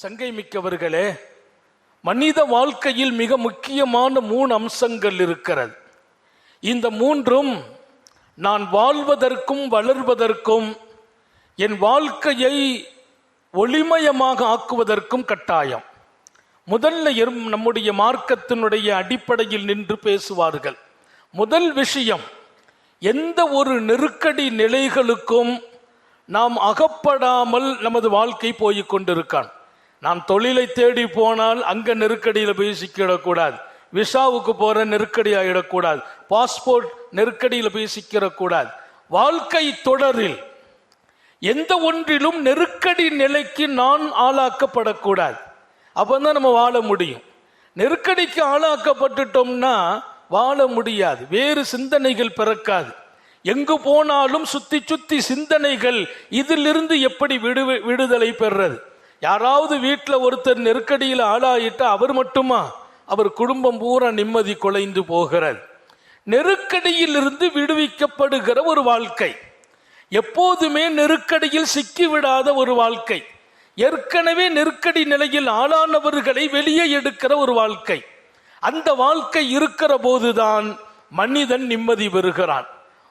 சங்கை மிக்கவர்களே மனித வாழ்க்கையில் மிக முக்கியமான மூணு அம்சங்கள் இருக்கிறது. இந்த மூன்றும் நான் வாழ்வதற்கும் வளர்வதற்கும் என் வாழ்க்கையை ஒளிமயமாக ஆக்குவதற்கும் கட்டாயம். முதல்ல எரும் நம்முடைய மார்க்கத்தினுடைய அடிப்படையில் நின்று பேசுவார்கள். முதல் விஷயம் எந்த ஒரு நெருக்கடி நிலைகளுக்கும் நாம் அகப்படாமல் நமது வாழ்க்கை போய்க் கொண்டிருக்கான். நான் தொழிலை தேடி போனால் அங்க நெருக்கடியில் போய் சிக்கிடக்கூடாது. விசாவுக்கு போற நெருக்கடி ஆகிடக்கூடாது பாஸ்போர்ட் நெருக்கடியில் போய் சிக்கிடக்கூடாது. வாழ்க்கை தொடரில் எந்த ஒன்றிலும் நெருக்கடி நிலைக்கு நான் ஆளாக்கப்படக்கூடாது. அப்பதான் நம்ம வாழ முடியும். நெருக்கடிக்கு ஆளாக்கப்பட்டுட்டோம்னா வாழ முடியாது. வேறு சிந்தனைகள் பிறக்காது. எங்கு போனாலும் சுத்தி சுத்தி சிந்தனைகள் இதிலிருந்து எப்படி விடு விடுதலை பெறுறது? யாராவது வீட்டில் ஒருத்தர் நெருக்கடியில் ஆளாயிட்டா அவர் மட்டுமா? அவர் குடும்பம் பூரா நிம்மதி குலைந்து போகிறார். நெருக்கடியிலிருந்து விடுவிக்கப்படுகிற ஒரு வாழ்க்கை. எப்போதுமே நெருக்கடியில் சிக்கிவிடாத ஒரு வாழ்க்கை. ஏற்கனவே நெருக்கடி நிலையில் ஆளானவர்களை வெளியே எடுக்கிற ஒரு வாழ்க்கை. அந்த வாழ்க்கை இருக்கிற போதுதான் மனிதன் நிம்மதி பெறுகிறான்.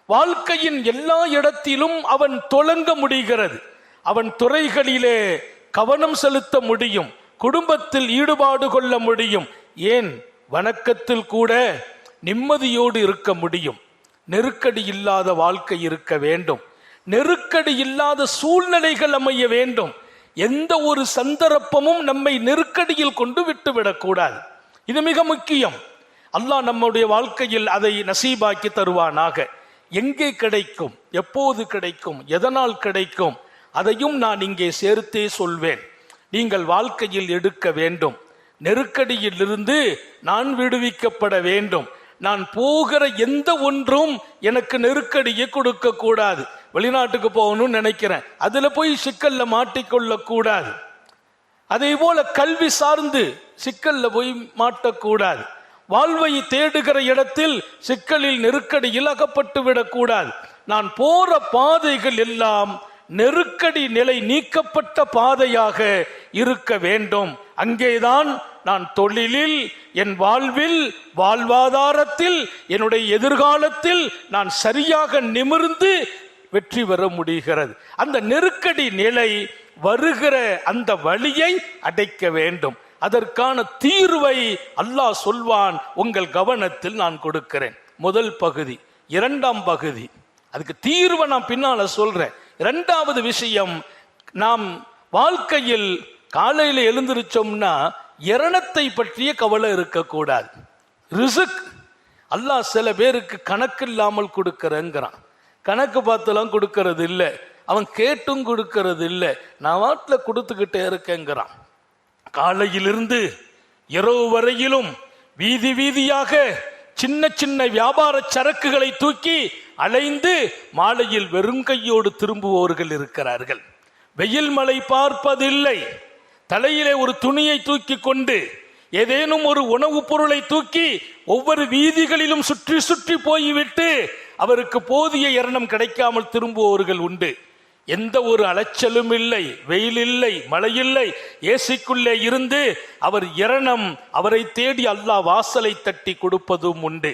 வாழ்க்கையின் எல்லா இடத்திலும் அவன் தொடங்க முடிகிறது. அவன் துறைகளிலே கவனம் செலுத்த முடியும். குடும்பத்தில் ஈடுபாடு கொள்ள முடியும். ஏன்? வணக்கத்தில் கூட நிம்மதியோடு இருக்க முடியும். நெருக்கடி இல்லாத வாழ்க்கை இருக்க வேண்டும். நெருக்கடி இல்லாத சூழ்நிலைகள் அமைய வேண்டும். எந்த ஒரு சந்தர்ப்பமும் நம்மை நெருக்கடியில் கொண்டு விட்டுவிடக்கூடாது இது மிக முக்கியம். அல்லாஹ் நம்முடைய வாழ்க்கையில் அதை நசீபாக்கி தருவானாக. எங்கே கிடைக்கும்? எப்போது கிடைக்கும்? எதனால் கிடைக்கும்? அதையும் நான் இங்கே சேர்த்தே சொல்வேன். நீங்கள் வாழ்க்கையில் எடுக்க வேண்டும். நெருக்கடியிலிருந்து நான் விடுவிக்கப்பட வேண்டும். நான் போகிற எந்த ஒன்றும் எனக்கு நெருக்கடியை கொடுக்க கூடாது. வெளிநாட்டுக்கு போகணும்னு நினைக்கிறேன். அதுல போய் சிக்கல்ல மாட்டிக்கொள்ள கூடாது. அதே போல கல்வி சார்ந்து சிக்கல்ல போய் மாட்டக்கூடாது வாழ்வை தேடுகிற இடத்தில் சிக்கலில் நெருக்கடியில் அகப்பட்டு விடக்கூடாது நான் போற பாதைகள் எல்லாம் நெருக்கடி நிலை நீக்கப்பட்ட பாதையாக இருக்க வேண்டும். அங்கேதான் நான் தொழிலில் என் வாழ்வில் வாழ்வாதாரத்தில் என்னுடைய எதிர்காலத்தில் நான் சரியாக நிமிர்ந்து வெற்றி பெற முடிகிறது. அந்த நெருக்கடி நிலை வருகிற அந்த வழியை அடைக்க வேண்டும். அதற்கான தீர்வை அல்லாஹ் சொல்வான். உங்கள் கவனத்தில் நான் கொடுக்கிறேன். முதல் பகுதி இரண்டாம் பகுதி. அதுக்கு தீர்வை நான் பின்னால சொல்றேன். இரண்டாவது விஷயம் நாம் வாழ்க்கையில் காலையில் எழுந்திருச்சோம்னா இரணத்தை பற்றிய கவலை இருக்கக்கூடாது. ரிசுக் அல்லாஹ் சில பேருக்கு கணக்கு இல்லாமல் கொடுக்கறேங்கிறான். கணக்கு பார்த்துலாம் கொடுக்கறது இல்லை. அவன் கேட்டும் கொடுக்கறது இல்லை. நான் வாட்டில் கொடுத்துக்கிட்டே இருக்கேங்கிறான். காலையிலிருந்து இரவு வரையிலும் வீதி வீதியாக சின்ன சின்ன வியாபார சரக்குகளை தூக்கி அலைந்து மாலையில் வெறும் கையோடு திரும்புவோர்கள் இருக்கிறார்கள். வெயில் மழை பார்ப்பதில்லை. தலையிலே ஒரு துணியை தூக்கி கொண்டு ஏதேனும் ஒரு உணவுப் பொருளை தூக்கி ஒவ்வொரு வீதிகளிலும் சுற்றி சுற்றி போய்விட்டு அவருக்கு போதிய இரணம் கிடைக்காமல் திரும்புவோர்கள் உண்டு. எந்த ஒரு அலைச்சலும் இல்லை வெயில் இல்லை மழை இல்லை. ஏசிக்குள்ளே இருந்து அவர் இரணம் அவரை தேடி அல்லாஹ் வாசலை தட்டி கொடுப்பதும் உண்டு.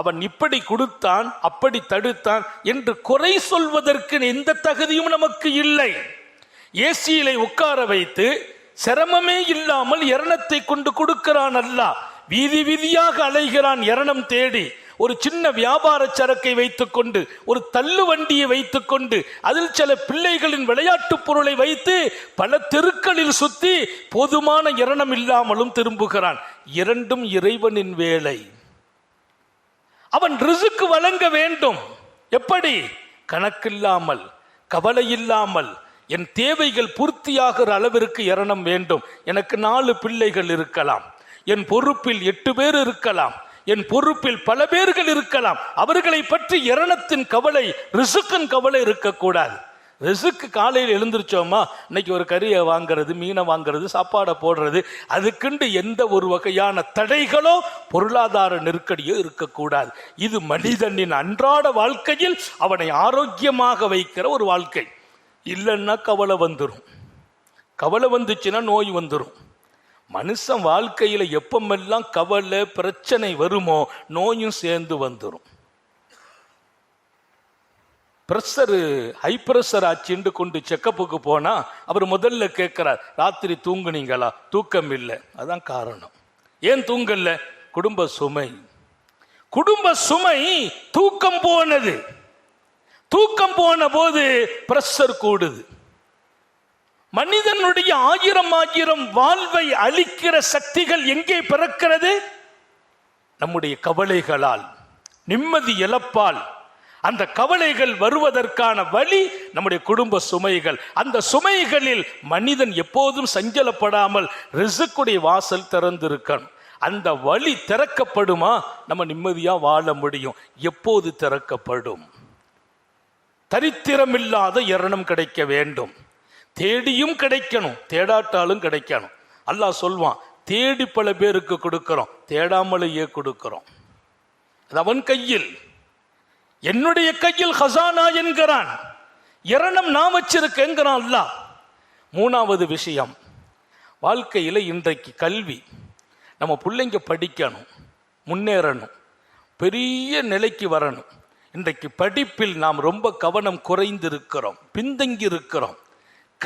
அவன் இப்படி கொடுத்தான் அப்படி தடுத்தான் என்று குறை சொல்வதற்கு எந்த தகுதியும் நமக்கு இல்லை. ஏசியிலை உட்கார வைத்து சிரமமே இல்லாமல் இரணத்தை கொண்டு கொடுக்கிறான் அல்லாஹ். வீதி வீதியாக அலைகிறான் இரணம் தேடி. ஒரு சின்ன வியாபார சரக்கை வைத்துக்கொண்டு ஒரு தள்ளு வண்டியை வைத்துக்கொண்டு அதில் சில பிள்ளைகளின் விளையாட்டு பொருளை வைத்து பல தெருக்களில் சுத்தி போதுமான இரணம் இல்லாமலும் திரும்புகிறான். இரண்டும் இறைவனின் வேலை. அவன் ரிசுக்கு வழங்க வேண்டும். எப்படி? கணக்கில்லாமல் கவலை இல்லாமல் என் தேவைகள் பூர்த்தியாகிற அளவிற்கு இரணம் வேண்டும். எனக்கு நாலு பிள்ளைகள் இருக்கலாம். என் பொறுப்பில் எட்டு பேர் இருக்கலாம். என் பொறுப்பில் பல பேர்கள் இருக்கலாம். அவர்களை பற்றி இரணத்தின் கவலை ரிசுக்கின் கவலை இருக்கக்கூடாது. ரிசுக்கு காலையில் எழுந்திருச்சோமா? இன்னைக்கு ஒரு கறியை வாங்குறது மீனை வாங்குறது சாப்பாடை போடுறது அதுக்குண்டு எந்த ஒரு வகையான தடைகளோ பொருளாதார நெருக்கடியோ இருக்கக்கூடாது. இது மனிதனின் அன்றாட வாழ்க்கையில் அவனை ஆரோக்கியமாக வைக்கிற ஒரு வாழ்க்கை. இல்லைன்னா கவலை வந்துடும் கவலை வந்துச்சுன்னா நோய் வந்துடும் மனுஷன் வாழ்க்கையில் எப்பமெல்லாம் கவலை பிரச்சனை வருமோ நோயும் சேர்ந்து வந்துடும் ப்ரெஷரு ஹை ப்ரெஷர் ஆச்சுண்டு கொண்டு செக்கப்புக்கு போனால் அவர் முதல்ல கேட்குறார் ராத்திரி தூங்குனீங்களா? தூக்கம் இல்லை. அதான் காரணம். ஏன் தூங்கல? குடும்ப சுமை. குடும்ப சுமை தூக்கம் போனது. தூக்கம் போன போது ப்ரெஷர் கூடுது. மனிதனுடைய ஆயிரம் ஆயிரம் வாழ்வை அழிக்கிற சக்திகள் எங்கே பிறக்கிறது? நம்முடைய கவலைகளால் நிம்மதி இழப்பால். அந்த கவலைகள் வருவதற்கான வழி நம்முடைய குடும்ப சுமைகள். அந்த சுமைகளில் மனிதன் எப்போதும் சஞ்சலப்படாமல் ரிசுக்குடைய வாசல் திறந்திருக்கணும். அந்த வழி திறக்கப்படுமா? நம்ம நிம்மதியாக வாழ முடியும். எப்போது திறக்கப்படும்? தரித்திரமில்லாத இரணம் கிடைக்க வேண்டும். தேடியும் கிடைக்கணும் தேடாட்டாலும் கிடைக்கணும். அல்லாஹ் சொல்வான் தேடி பல பேருக்கு கொடுக்கிறோம் தேடாமலேயே கொடுக்கிறோம். அது அவன் கையில். என்னுடைய கையில் ஹசானா என்கிறான். இரணம் நான் வச்சிருக்கேங்கிறான் அல்லாஹ். மூணாவது விஷயம் வாழ்க்கையில் இன்றைக்கு கல்வி. நம்ம பிள்ளைங்க படிக்கணும் முன்னேறணும் பெரிய நிலைக்கு வரணும். இன்றைக்கு படிப்பில் நாம் ரொம்ப கவனம் குறைந்திருக்கிறோம் பின்தங்கி இருக்கிறோம்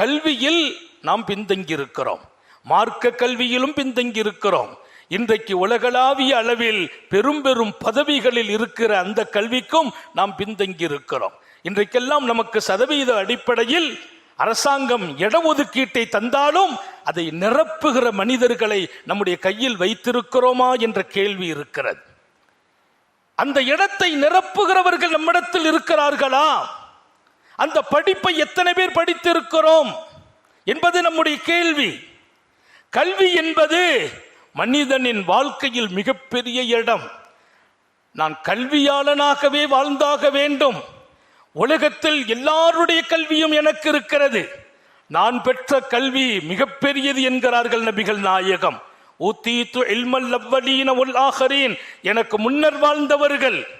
கல்வியில் நாம் பின்தங்கி இருக்கிறோம் மார்க்க கல்வியிலும் பின்தங்கி இருக்கிறோம் இன்றைக்கு உலகளாவிய அளவில் பெரும் பெரும் பதவிகளில் இருக்கிற அந்த கல்விக்கும் நாம் பின்தங்கி இருக்கிறோம் இன்றைக்கெல்லாம் நமக்கு சதவீத அடிப்படையில் அரசாங்கம் இடஒதுக்கீட்டை தந்தாலும் அதை நிரப்புகிற மனிதர்களை நம்முடைய கையில் வைத்திருக்கிறோமா என்ற கேள்வி இருக்கிறது. அந்த இடத்தை நிரப்புகிறவர்கள் நம்மிடத்தில் இருக்கிறார்களா? அந்த படிப்பை எத்தனை பேர் படித்திருக்கிறோம் என்பது நம்முடைய கேள்வி. கல்வி என்பது மனிதனின் வாழ்க்கையில் மிகப்பெரிய இடம். நான் கல்வியாளனாகவே வாழ்ந்தாக வேண்டும். உலகத்தில் எல்லாருடைய கல்வியும் எனக்கு இருக்கிறது. நான் பெற்ற கல்வி மிகப்பெரியது என்கிறார்கள் நபிகள் நாயகம். ஊத்தீத்து இல்மல் அவ்வலீன உல் ஆகரீன் எனக்கு முன்னர் வாழ்ந்தவர்கள்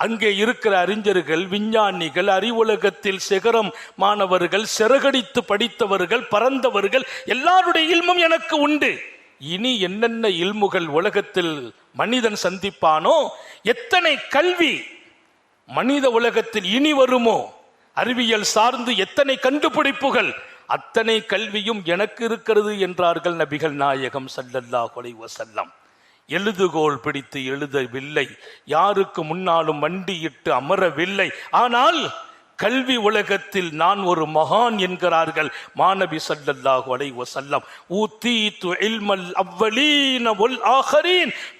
அங்கே இருக்கிற அறிஞர்கள் விஞ்ஞானிகள் அறிவுலகத்தில் சிகரம் மாணவர்கள் சிறகடித்து படித்தவர்கள் பறந்தவர்கள் எல்லாருடைய இல்மும் எனக்கு உண்டு. இனி என்னென்ன இல்முகள் உலகத்தில் மனிதன் சந்திப்பானோ எத்தனை கல்வி மனித உலகத்தில் இனி வருமோ அறிவியல் சார்ந்து எத்தனை கண்டுபிடிப்புகள் அத்தனை கல்வியும் எனக்கு இருக்கிறது என்றார்கள் நபிகள் நாயகம் சல்லல்லா கொலை வசல்லம் எழுதுகோல் பிடித்து எழுதவில்லை. யாருக்கு முன்னாலும் வண்டியிட்டு அமரவில்லை. ஆனால் கல்வி உலகத்தில் நான் ஒரு மகான் என்கிறார்கள். மாணவி சல்லல்லாஹு அலைஹி வஸல்லம் ஊத்தீத்து இல்மல் அவ்வலீன வல்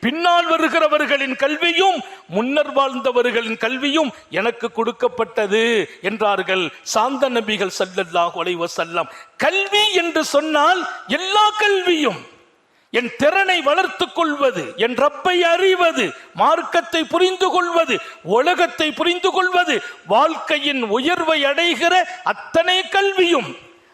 பின்னால் வருகிறவர்களின் கல்வியும் முன்னர் வாழ்ந்தவர்களின் கல்வியும் எனக்கு கொடுக்கப்பட்டது என்றார்கள் சாந்த நபிகள் சல்லல்லாஹு அலைஹி வஸல்லம். கல்வி என்று சொன்னால் எல்லா கல்வியும் என் திறனை வளர்த்துக் கொள்வது என் ரப்பை அறிவது மார்க்கத்தை புரிந்து கொள்வது உலகத்தை புரிந்து கொள்வது வாழ்க்கையின் உயர்வை அடைகிற அத்தனை கல்வியும்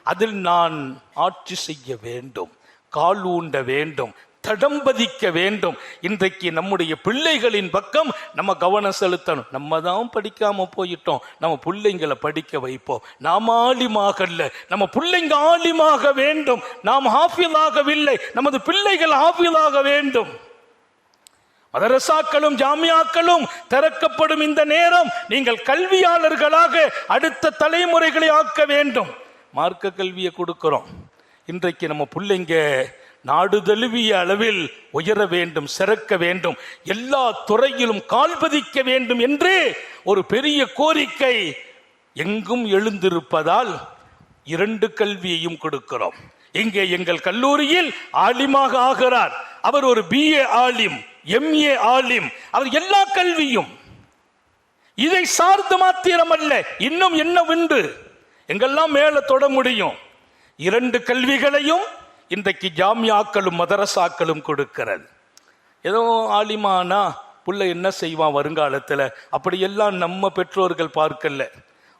அதில் நான் ஆட்சி செய்ய வேண்டும் கால் ஊண்ட வேண்டும் தடம்பதிக்க வேண்டும். இன்றைக்கு நம்முடைய பிள்ளைகளின் பக்கம் நம்ம கவனம் செலுத்தணும். நம்ம தான் படிக்காம போயிட்டோம். நம்ம பிள்ளைங்களை படிக்க வைப்போம். நாம் ஆலிமாகல்ல. நம்ம பிள்ளைங்க ஆலிமாக வேண்டும். நாம் ஆஃபியலாகவில்லை நமது பிள்ளைகள் ஆஃபியலாக வேண்டும். மதரசாக்களும் ஜாமியாக்களும் திறக்கப்படும் இந்த நேரம் நீங்கள் கல்வியாளர்களாக அடுத்த தலைமுறைகளை ஆக்க வேண்டும். மார்க்க கல்வியை கொடுக்கிறோம். இன்றைக்கு நம்ம பிள்ளைங்க நாடு தழுவிய அளவில் உயர வேண்டும் சிறக்க வேண்டும் எல்லா துறையிலும் கால் பதிக்க வேண்டும் என்று ஒரு பெரிய கோரிக்கை எங்கும் எழுந்திருப்பதால் இரண்டு கல்வியையும் கொடுக்கிறோம். இங்கே எங்கள் கல்லூரியில் ஆலிமாக ஆகிறார். அவர் ஒரு பிஏ ஆலிம் எம்ஏ ஆலிம் அவர் எல்லா கல்வியும். இதை சார்ந்து மாத்திரமல்ல இன்னும் என்ன உண்டு எங்கெல்லாம் மேல தொட முடியும்? இரண்டு கல்விகளையும் இன்றைக்கு ஜாமியாக்களும் மதரசாக்களும் கொடுக்கிறது. ஏதோ ஆலிமானா புள்ள என்ன செய்வான் வருங்காலத்தில்? அப்படியெல்லாம் நம்ம பெற்றோர்கள் பார்க்கல.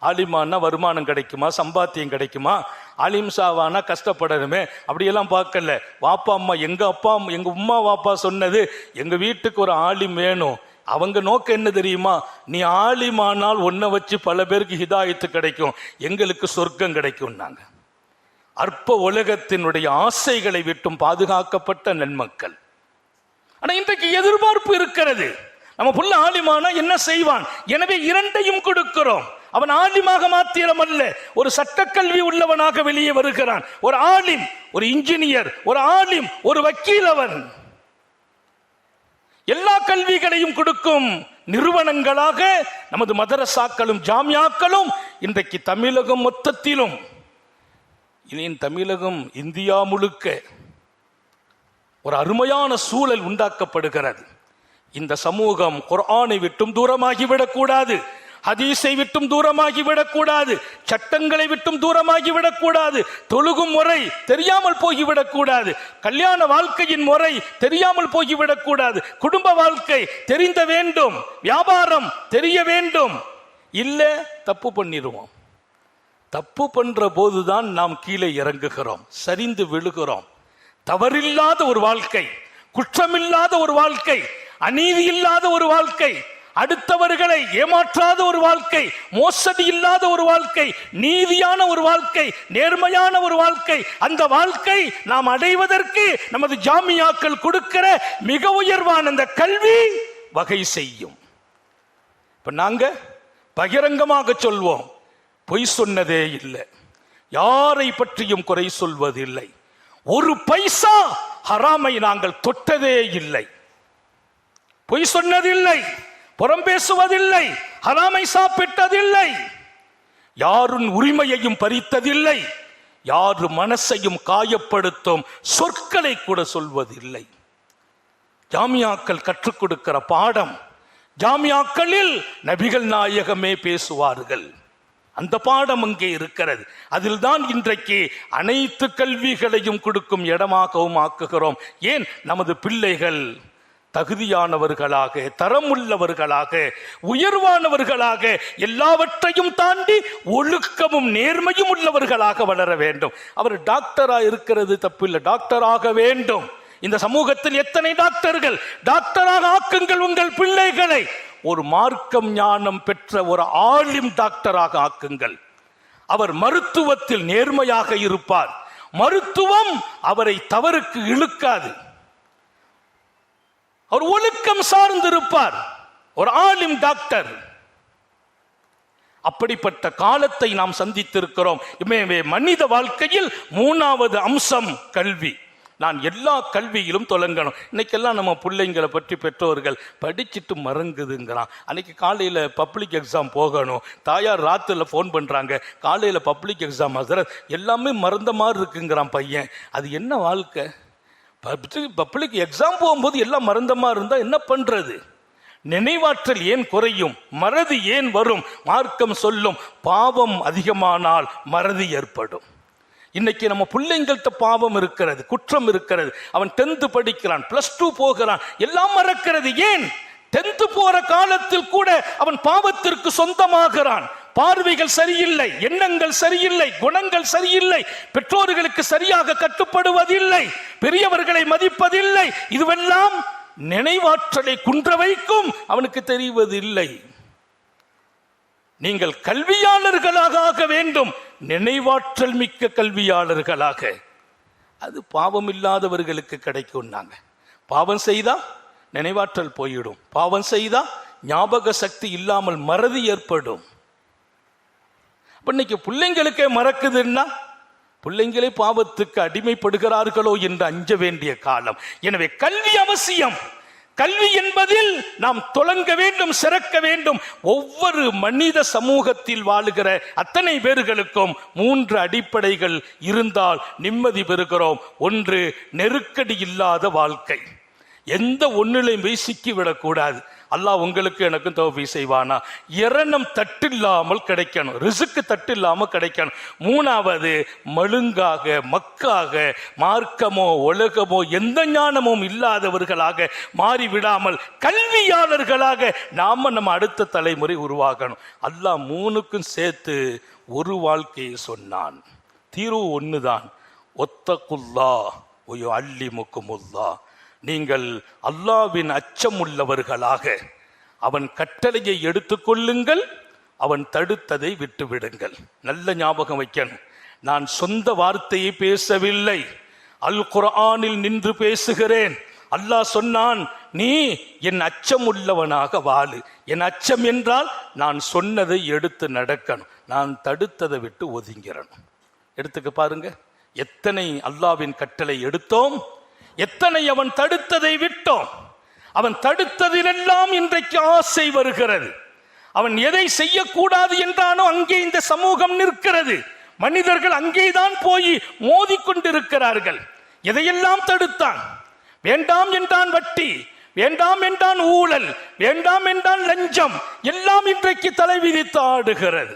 ஆலிமானா வருமானம் கிடைக்குமா? சம்பாத்தியம் கிடைக்குமா? ஆலிம்சாவானா கஷ்டப்படணுமே? அப்படியெல்லாம் பார்க்கல. வாப்பா அம்மா எங்கள் அப்பா அம்மா- எங்க உம்மா வாப்பா சொன்னது எங்கள் வீட்டுக்கு ஒரு ஆலிம் வேணும். அவங்க நோக்கம் என்ன தெரியுமா? நீ ஆலிமானால் ஒன்றை வச்சு பல பேருக்கு ஹிதாயத்து கிடைக்கும். எங்களுக்கு சொர்க்கம் கிடைக்கும் நாங்கள் அற்ப உலகத்தினுடைய ஆசைகளை விட்டும் பாதுகாக்கப்பட்ட நன்மக்கள். ஆனால் இன்றைக்கு எதிர்பார்ப்பு இருக்கிறது. நம்ம புள்ள ஆலிமானா என்ன செய்வான்? எனவே இரண்டையும் கொடுக்கிறோம். அவன் ஆலிமாக மாத்திரம் அல்ல ஒரு சட்டக்கல்வி உள்ளவனாக வெளியே வருகிறான். ஒரு ஆலிம் ஒரு இன்ஜினியர் ஒரு ஆலிம் ஒரு வக்கீல் அவன். எல்லா கல்விகளையும் கொடுக்கும் நிறுவனங்களாக நமது மதரசாக்களும் ஜாமியாக்களும் இன்றைக்கு தமிழகம் மொத்தத்திலும் இனி தமிழகம் இந்தியா முழுக்க ஒரு அருமையான சூழல் உண்டாக்கப்படுகிறது. இந்த சமூகம் குர்ஆனை விட்டும் தூரமாகிவிடக்கூடாது ஹதீஸை விட்டும் தூரமாகி விடக்கூடாது சட்டங்களை விட்டும் தூரமாகி விடக்கூடாது தொழுகும் முறை தெரியாமல் போகிவிடக்கூடாது கல்யாண வாழ்க்கையின் முறை தெரியாமல் போகிவிடக்கூடாது குடும்ப வாழ்க்கை தெரிந்த வேண்டும் வியாபாரம் தெரிய வேண்டும். இல்ல தப்பு பண்ணிடுவோம். தப்பு பண்ற போதுதான் நாம் கீழே இறங்குகிறோம் சரிந்து விழுகிறோம். தவறில்லாத ஒரு வாழ்க்கை குற்றமில்லாத ஒரு வாழ்க்கை அநீதி இல்லாத ஒரு வாழ்க்கை அடுத்தவர்களை ஏமாற்றாத ஒரு வாழ்க்கை மோசடி இல்லாத ஒரு வாழ்க்கை நீதியான ஒரு வாழ்க்கை நேர்மையான ஒரு வாழ்க்கை அந்த வாழ்க்கை நாம் அடைவதற்கு நமது ஜாமியாக்கள் கொடுக்கிற மிக உயர்வான அந்த கல்வி வகை செய்யும். இப்ப நாங்க பகிரங்கமாக சொல்வோம். பொய் சொன்னதே இல்லை. யாரை பற்றியும் குறை சொல்வதில்லை. ஒரு பைசா ஹராமை நாங்கள் தொட்டதே இல்லை. பொய் சொன்னதில்லை புறம் பேசுவதில்லை ஹராமை சாப்பிட்டதில்லை. யாரும் உரிமையையும் பறித்ததில்லை யாரு மனசையும் காயப்படுத்தும் சொற்களை கூட சொல்வதில்லை. ஜாமியாக்கள் கற்றுக் கொடுக்கிற பாடம் ஜாமியாக்களில் நபிகள் நாயகமே பேசுவார்கள். அந்த பாடம் அங்கே இருக்கிறது. அதில் தான் இன்றைக்கு அனைத்து கல்விகளையும் கொடுக்கும் இடமாகவும் ஆக்குகிறோம். ஏன்? நமது பிள்ளைகள் தகுதியானவர்களாக தரம் உள்ளவர்களாக உயர்வானவர்களாக எல்லாவற்றையும் தாண்டி ஒழுக்கமும் நேர்மையும் உள்ளவர்களாக வளர வேண்டும். அவர் டாக்டரா இருக்கிறது தப்பில்லை. டாக்டராக வேண்டும். இந்த சமூகத்தில் எத்தனை டாக்டர்கள்? டாக்டராக ஆக்குங்கள் உங்கள் பிள்ளைகளை. ஒரு மார்க்கம் ஞானம் பெற்ற ஒரு ஆலிம் டாக்டராக ஆக்குங்கள். அவர் மருத்துவத்தில் நேர்மையாக இருப்பார். மருத்துவம் அவரை தவறுக்கு இழுக்காது. அவர் ஒழுக்கம் சார்ந்திருப்பார். ஒரு ஆலிம் டாக்டர். அப்படிப்பட்ட காலத்தை நாம் சந்தித்திருக்கிறோம். மனித வாழ்க்கையில் மூணாவது அம்சம் கல்வி. நான் எல்லா கல்வியிலும் தொடங்கணும் இன்னைக்கெல்லாம் நம்ம பிள்ளைங்களை பற்றி பெற்றோர்கள் படிச்சுட்டு மறங்குதுங்கிறான். அன்னைக்கு காலையில் பப்ளிக் எக்ஸாம் போகணும். தாயார் ராத்திரில ஃபோன் பண்ணுறாங்க காலையில் பப்ளிக் எக்ஸாம் ஹசரத் எல்லாமே மறந்த மாதிரி இருக்குங்கிறான் பையன். அது என்ன வாழ்க்கை? பப்ளிக் எக்ஸாம் போகும்போது எல்லாம் மறந்தமாதிரி இருந்தால் என்ன பண்ணுறது நினைவாற்றல் ஏன் குறையும்? மறதி ஏன் வரும்? மார்க்கம் சொல்லும் பாவம் அதிகமானால் மறதி ஏற்படும். இன்னைக்கு நம்ம பிள்ளைங்கள்ட்ட பாவம் இருக்கிறது குற்றம் இருக்கிறது. அவன் டென்த்து படிக்கிறான் பிளஸ் டூ போகிறான். எல்லாம் மறக்கிறது. ஏன்? டென்த்து போற காலத்தில் கூட அவன் பாவத்திற்கு சொந்தமாகிறான். பார்வைகள் சரியில்லை எண்ணங்கள் சரியில்லை குணங்கள் சரியில்லை. பெற்றோர்களுக்கு சரியாக கட்டுப்படுவதில்லை பெரியவர்களை மதிப்பதில்லை. இதுவெல்லாம் நினைவாற்றலை குன்ற வைக்கும் அவனுக்கு தெரிவதில்லை. நீங்கள் கல்வியாளர்களாக ஆக வேண்டும். நினைவாற்றல் மிக்க கல்வியாளர்களாக. அது பாவம் இல்லாதவர்களுக்கு கிடைக்கும்னாங்க பாவம் செய்தா நினைவாற்றல் போயிடும். பாவம் செய்தா ஞாபக சக்தி இல்லாமல் மறதி ஏற்படும். இன்னைக்கு பிள்ளைங்களுக்கே மறக்குதுன்னா பிள்ளைங்களே பாவத்துக்கு அடிமைப்படுகிறார்களோ என்று அஞ்ச வேண்டிய காலம். எனவே கல்வி அவசியம். கல்வி என்பதில் நாம் தொடங்க வேண்டும் சிறக்க வேண்டும். ஒவ்வொரு மனித சமூகத்தில் வாழுகிற அத்தனை பேர்களுக்கும் மூன்று அடிப்படைகள் இருந்தால் நிம்மதி பெறுகிறோம். ஒன்று நெருக்கடி இல்லாத வாழ்க்கை. எந்த ஒன்றிலையும் போய் சிக்கிவிடக்கூடாது அல்லாஹ் உங்களுக்கு எனக்கும் தோஃபி செய்வானா? இரணம் தட்டில்லாமல் கிடைக்கணும். ரிசுக்கு தட்டில்லாமல் கிடைக்கணும். மூணாவது மழுங்காக மக்காக மார்க்கமோ உலகமோ எந்த ஞானமும் இல்லாதவர்களாக மாறிவிடாமல் கல்வியாளர்களாக நாம நம்ம அடுத்த தலைமுறை உருவாகணும். அல்லாஹ் மூணுக்கும் சேர்த்து ஒரு வாழ்க்கையை சொன்னான். தீர்வு தான் ஒத்தகுல்லா ஒய்யோ அள்ளி முக்குமுல்லா நீங்கள் அல்லாவின் அச்சம் உள்ளவர்களாக அவன் கட்டளையை எடுத்துக்கொள்ளுங்கள் அவன் தடுத்ததை விட்டுவிடுங்கள். நல்ல ஞாபகம் வைக்கணும். நான் சொந்த வார்த்தையை பேசவில்லை. அல் குர்ஆனில் நின்று பேசுகிறேன். அல்லாஹ் சொன்னான் நீ என் அச்சம் உள்ளவனாக வாழு. என் அச்சம் என்றால் நான் சொன்னதை எடுத்து நடக்கணும். நான் தடுத்ததை விட்டு ஒதுங்கிறணும் எடுத்துக்க பாருங்க. எத்தனை அல்லாவின் கட்டளை எடுத்தோம்? எத்தனை அவன் தடுத்ததை விட்டோம். அவன் தடுத்ததிலெல்லாம் இன்றைக்கு ஆசை வருகிறது. அவன் எதை செய்யக்கூடாது என்றானோ அங்கே இந்த சமூகம் நிற்கிறது. மனிதர்கள் அங்கேதான் போய் மோதிக்கொண்டிருக்கிறார்கள் எதையெல்லாம் தடுத்தான்? வேண்டாம் என்றான் வட்டி வேண்டாம் என்றான் ஊழல் வேண்டாம் என்றான் லஞ்சம் எல்லாம் இன்றைக்கு தலை விதித்து ஆடுகிறது.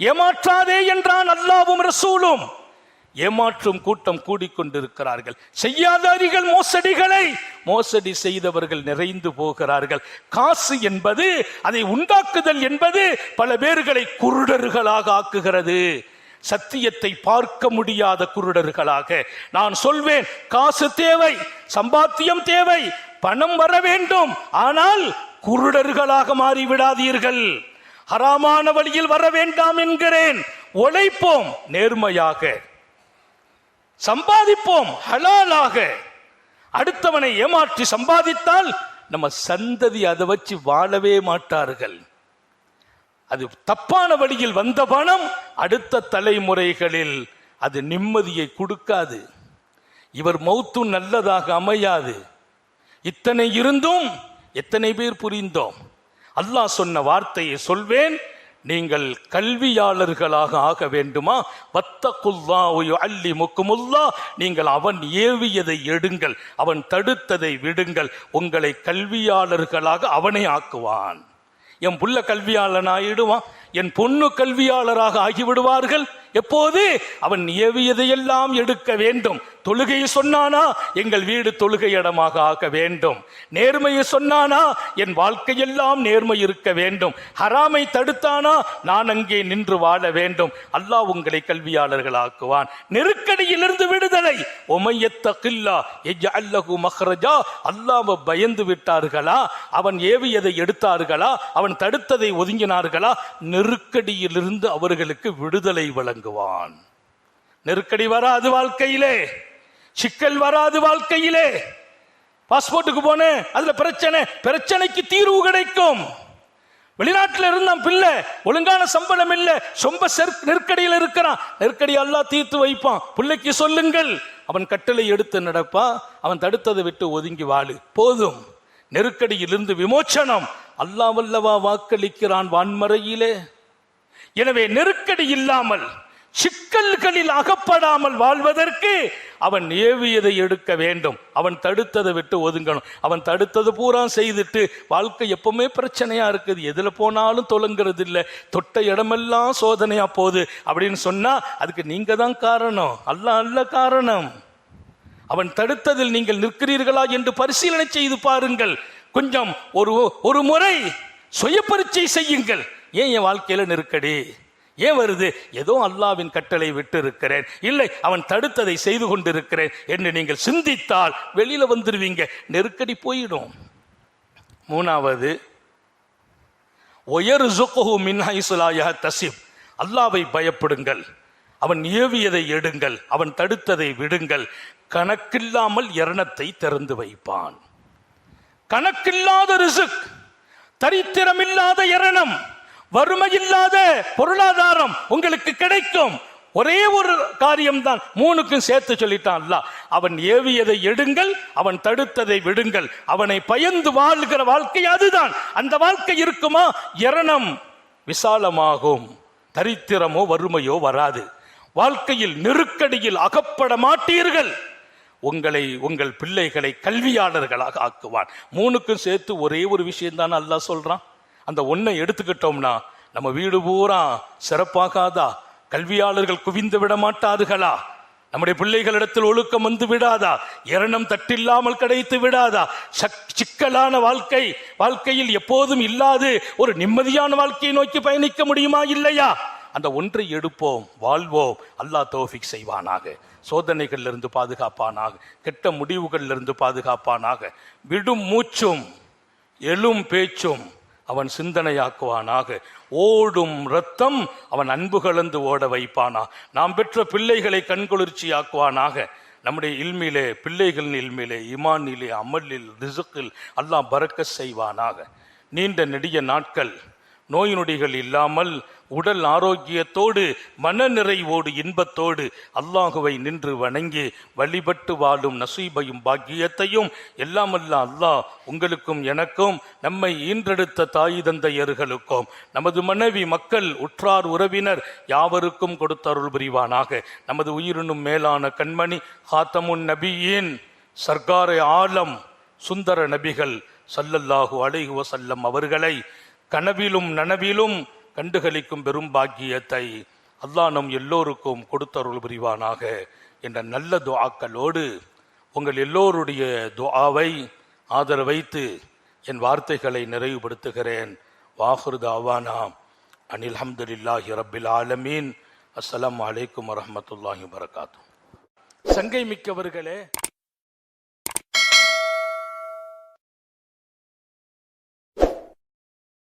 ஏமாற்றாதே என்றான் அல்லாவும் ரசூலும். ஏமாற்றும் கூட்டம் கூடிக்கொண்டிருக்கிறார்கள். செய்யாதாரிகள் மோசடிகளை. மோசடி செய்தவர்கள் நிறைந்து போகிறார்கள். காசு என்பது அதை உண்டாக்குதல் என்பது பல பேர்களை குருடர்களாக ஆக்குகிறது. சத்தியத்தை பார்க்க முடியாத குருடர்களாக. நான் சொல்வேன் காசு தேவை சம்பாத்தியம் தேவை பணம் வர வேண்டும். ஆனால் குருடர்களாக மாறிவிடாதீர்கள். ஹராமான வழியில் வர வேண்டாம் என்கிறேன். உழைப்போம் நேர்மையாக. சம்பாதிப்போம் ஹலாலாக. அடுத்தவனை ஏமாற்றி சம்பாதித்தால் நம்ம சந்ததி அதை வச்சு வாழவே மாட்டார்கள். அது தப்பான வழியில் வந்த பணம் அடுத்த தலைமுறைகளில் அது நிம்மதியை கொடுக்காது. இவர் மௌத்தும் நல்லதாக அமையாது. இத்தனை இருந்தும் எத்தனை பேர் புரிந்தோம்? அல்லாஹ் சொன்ன வார்த்தையை சொல்வேன் நீங்கள் கல்வியாளர்களாக ஆக வேண்டுமா? வத்தகுல்லா அல்லி முக்குமுல்லா நீங்கள் அவன் ஏவியதை எடுங்கள் அவன் தடுத்ததை விடுங்கள் உங்களை கல்வியாளர்களாக அவனை ஆக்குவான். என் புள்ள கல்வியாளன் ஆயிடுவான் என் பொண்ணு கல்வியாளராக ஆகிவிடுவார்கள். எப்போது? அவன் ஏவியதையெல்லாம் எடுக்க வேண்டும். தொழுகையை சொன்னானா? எங்கள் வீடு தொழுகை இடமாக ஆக்க வேண்டும். நேர்மையை சொன்னானா? என் வாழ்க்கையெல்லாம் நேர்மை இருக்க வேண்டும். ஹராமை தடுத்தானா? நான் அங்கே நின்று வாழ வேண்டும். அல்லாஹ் உங்களை கல்வியாளர்கள் ஆக்குவான் நெருக்கடியிலிருந்து விடுதலை. ஒமையத்தகில்லா அல்லகு மஹ்ரஜா. அல்லாஹ் பயந்து விட்டார்களா? அவன் ஏவியதை எடுத்தார்களா? அவன் தடுத்ததை ஒதுங்கினார்களா? நெருக்கடியிலிருந்து அவர்களுக்கு விடுதலை வழங்குவான். நெருக்கடி வராது வாழ்க்கையிலே. சிக்கல் வராது வாழ்க்கையிலே. பாஸ்போர்ட்டுக்கு போனேன் அதுல பிரச்சனை பிரச்சனைக்கு தீர்வு கிடைக்கும். வெளிநாட்டில் இருந்தான் பிள்ளை ஒழுங்கான சம்பளம் இல்லை சொம்ப நெருக்கடியில் இருக்கிறான். நெருக்கடி எல்லாம் தீர்த்து வைப்பான். பிள்ளைக்கு சொல்லுங்கள். அவன் கட்டளை எடுத்து நடப்பா அவன் தடுத்ததை விட்டு ஒதுங்கி வாழு. போதும். நெருக்கடியிலிருந்து விமோச்சனம். அல்லாவல்லவா வாக்களிக்கிறான் வான்மறையிலே. எனவே நெருக்கடி இல்லாமல் சிக்கல்களில் அகப்படாமல் வாழ்வதற்கு அவன் ஏவியதை எடுக்க வேண்டும். அவன் தடுத்ததை விட்டு ஒதுங்கணும். அவன் தடுத்தது பூரா செய்துட்டு வாழ்க்கை எப்பவுமே பிரச்சனையா இருக்குது. எதுல போனாலும் தொலங்கிறது இல்லை தொட்ட இடமெல்லாம் சோதனையா போகுது அப்படின்னு சொன்னா அதுக்கு நீங்க தான் காரணம். அல்ல அல்ல காரணம். அவன் தடுத்ததில் நீங்கள் நிற்கிறீர்களா என்று பரிசீலனை செய்து பாருங்கள். கொஞ்சம் ஒரு ஒரு முறை சுய பரீட்சை செய்யுங்கள். ஏன் என் வாழ்க்கையில நெருக்கடி? ஏன் வருது? ஏதோ அல்லாவின் கட்டளை விட்டு இருக்கிறேன் இல்லை அவன் தடுத்ததை செய்து கொண்டிருக்கிறேன் என்று நீங்கள் சிந்தித்தால் வெளியில வந்துடுவீங்க நெருக்கடி போயிடும். மூணாவது ஒயர் ஜுகஹு மின்ஹைசுலாயா தசிப் அல்லாவை பயப்படுங்கள். அவன் ஏவியதை எடுங்கள். அவன் தடுத்ததை விடுங்கள். கணக்கில்லாமல் எரணத்தை திறந்து வைப்பான். கணக்கில்லாத ரிசுக் தரித்திரமில்லாத எரணம் வறுமையில்லாத பொருளாதாரம் உங்களுக்கு கிடைக்கும். ஒரே ஒரு காரியம் தான் மூணுக்கும் சேர்த்து சொல்லிட்டான் அல்ல அவன் ஏவியதை எடுங்கள் அவன் தடுத்ததை விடுங்கள். அவனை பயந்து வாழ்கிற வாழ்க்கை அதுதான். அந்த வாழ்க்கை இருக்குமா? இரணம் விசாலமாகும். தரித்திரமோ வறுமையோ வராது. வாழ்க்கையில் நெருக்கடியில் அகப்பட மாட்டீர்கள். உங்களை உங்கள் பிள்ளைகளை கல்வியாளர்களாக ஆக்குவான். மூணுக்கும் சேர்த்து ஒரே ஒரு விஷயம் அல்லா அல்லாஹ் சொல்றான்? அந்த ஒன்றை எடுத்துக்கிட்டோம்னா நம்ம வீடு பூரா சிறப்பாகாதா? கல்வியாளர்கள் குவிந்து விட மாட்டார்களா நம்முடைய பிள்ளைகளிடத்தில் ஒழுக்கம் வந்து விடாதா? இரணம் தட்டில்லாமல் கிடைத்து விடாதா? சிக்கலான வாழ்க்கை வாழ்க்கையில் எப்போதும் இல்லாது ஒரு நிம்மதியான வாழ்க்கையை நோக்கி பயணிக்க முடியுமா இல்லையா? அந்த ஒன்றை எடுப்போம் வாழ்வோம். அல்லாஹ் தோஃபிக் செய்வானாக. சோதனைகளிலிருந்து பாதுகாப்பானாக கெட்ட முடிவுகளிலிருந்து பாதுகாப்பானாக. விடும் மூச்சும் எழும் பேச்சும் அவன் சிந்தனையாக்குவானாக. ஓடும் ரத்தம் அவன் அன்பு கலந்து ஓட வைப்பானா. நாம் பெற்ற பிள்ளைகளை கண்குளிர்ச்சியாக்குவானாக. நம்முடைய இல்மிலே பிள்ளைகளின் இல்மிலே இமானிலே அமலில் ரிசுக்கில் அல்லாஹ் பறக்க செய்வானாக. நீண்ட நெடிய நாட்கள் நோய் நொடிகள் இல்லாமல் உடல் ஆரோக்கியத்தோடு மன நிறைவோடு இன்பத்தோடு அல்லாஹுவை நின்று வணங்கி வழிபட்டு வாழும் நசீபையும் பாக்கியத்தையும் எல்லாமல்ல அல்லாஹ் உங்களுக்கும் எனக்கும் நம்மை ஈன்றெடுத்த தாய் தந்தையர்களுக்கும் நமது மனைவி மக்கள் உற்றார் உறவினர் யாவருக்கும் கொடுத்தருள் புரிவானாக. நமது உயிரினும் மேலான கண்மணி ஹாத்தமுன் நபியின் சர்க்கார ஆலம் சுந்தர நபிகள் சல்லல்லாஹு அலைஹுவசல்லம் அவர்களை கனவிலும் நனவிலும் கண்டுகளிக்கும் பெரும் பாக்கியத்தை அல்லாஹ் நம் எல்லோருக்கும் கொடுத்தருள் புரிவானாக என்ற நல்ல துஆக்களோடு உங்கள் எல்லோருடைய துஆவை ஆதரவைத்து என் வார்த்தைகளை நிறைவுபடுத்துகிறேன். வாஹுர் தாவானா. அனில் ஹம்துலில்லாஹி ரபில் ஆலமீன். அஸ்லாம் அலைக்கும் வரமத்துல்லாஹி வரகாத்தூ சங்கை மிக்கவர்களே